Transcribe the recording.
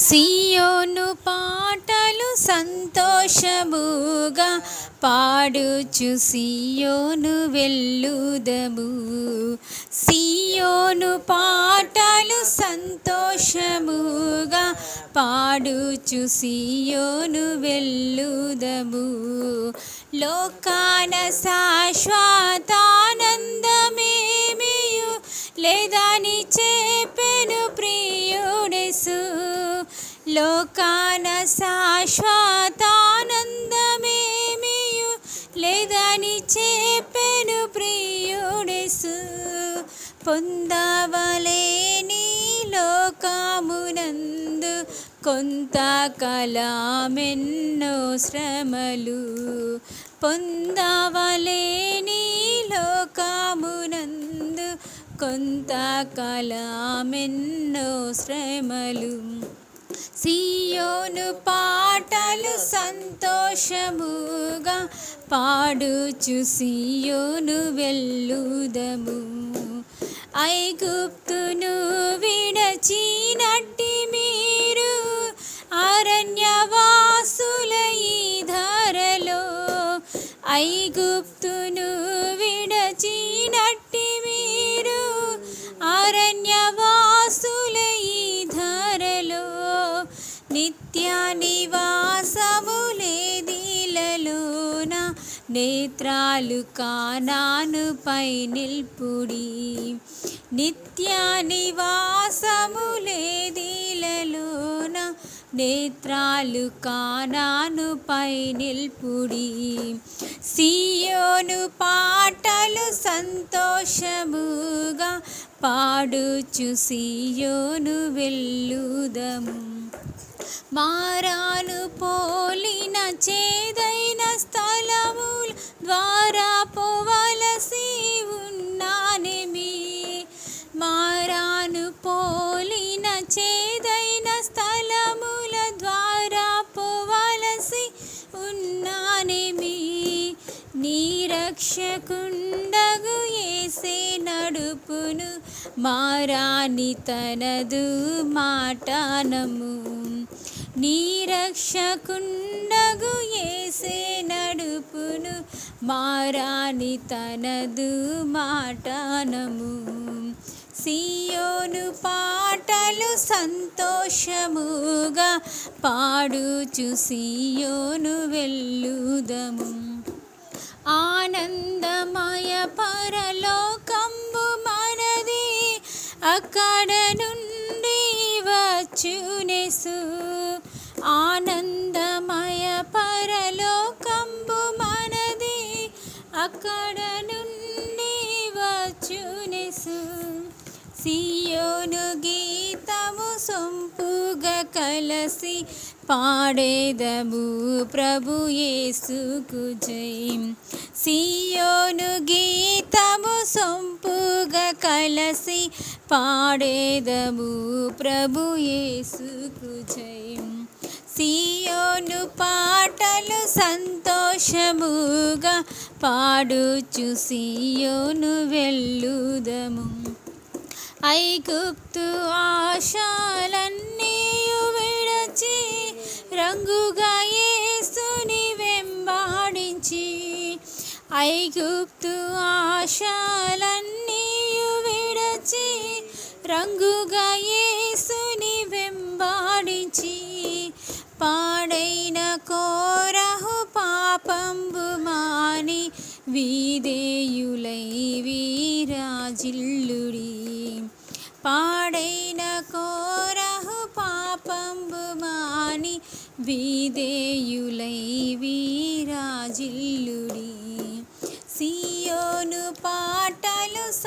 సియోను పాటలు సంతోషముగా పాడుచు సియోను వెళ్ళుదము సియోను పాటలు సంతోషముగా పాడుచు సియోను వెళ్ళుదము లోకాన శాశ్వతానందమేమియు? లేదని చెప్పెను ప్రియుడెసు? లోకాన శాశ్వతానందమేమియు? లేదని చెప్పెను ప్రియుడెసు. పొందవలేని కొంత కలమెన్ను శ్రమలు. పొందవలేని లోకామునందు కొంత కలామెన్నో శ్రమలు. సియోను పాటలు సంతోషముగా పాడుచు సియోను వెళ్ళుదము ఐగుప్తును విడచినట్టి మీరు అరణ్యవాసుల ఈ ధరలో ఐగుప్తును నిత్య నివాసములేదిలలోన నేత్రాలు కానానుపై నిల్పుడి. నిత్య నివాసములేదిలలోన నేత్రాలు కానానుపై నిల్పుడి. సియోను పాటలు సంతోషముగా పాడుచు సియోను వెళ్ళుదము మారాను పోలిన చేదైన స్థలములు ద్వారా పోవలసి ఉన్నానేమి మారాను పోలిన చేదైన స్థలముల ద్వారా పోవలసి ఉన్నానేమి నీరక్షకుండగు ఏసే నడుపును మారాని తనదు మాటానము. నీరక్షకుండగు ఏసే నడుపును మారాని తనదు మాటానము. సియోను పాటలు సంతోషముగా పాడుచు సియోను వెళ్ళుదము వచ్చునెసు ఆనందమయ పరలోకంబు మనది అక్కడ నుండి వచ్చునేసు. సియోను గీతము సొంపుగా కలసి పాడేదము ప్రభు యేసుకు జయం. సియోను గీతము సొంపుగా కలసి పాడేదము ప్రభు యేసుకు జయం. సియోను పాటలు సంతోషముగా పాడుచు సియోను వెళ్ళుదము ఐగుప్తు ఆశా ఐగుప్తు ఆశాలన్నీ విడచి రంగుగా యేసుని వెంబాడించి పాడైన కోరహు పాపంబు మాని వీదేయులై వీరాజిల్లుడి. పాడైన కోరహు పాపంబు మాని వీదేయులై వీరాజిల్లుడి.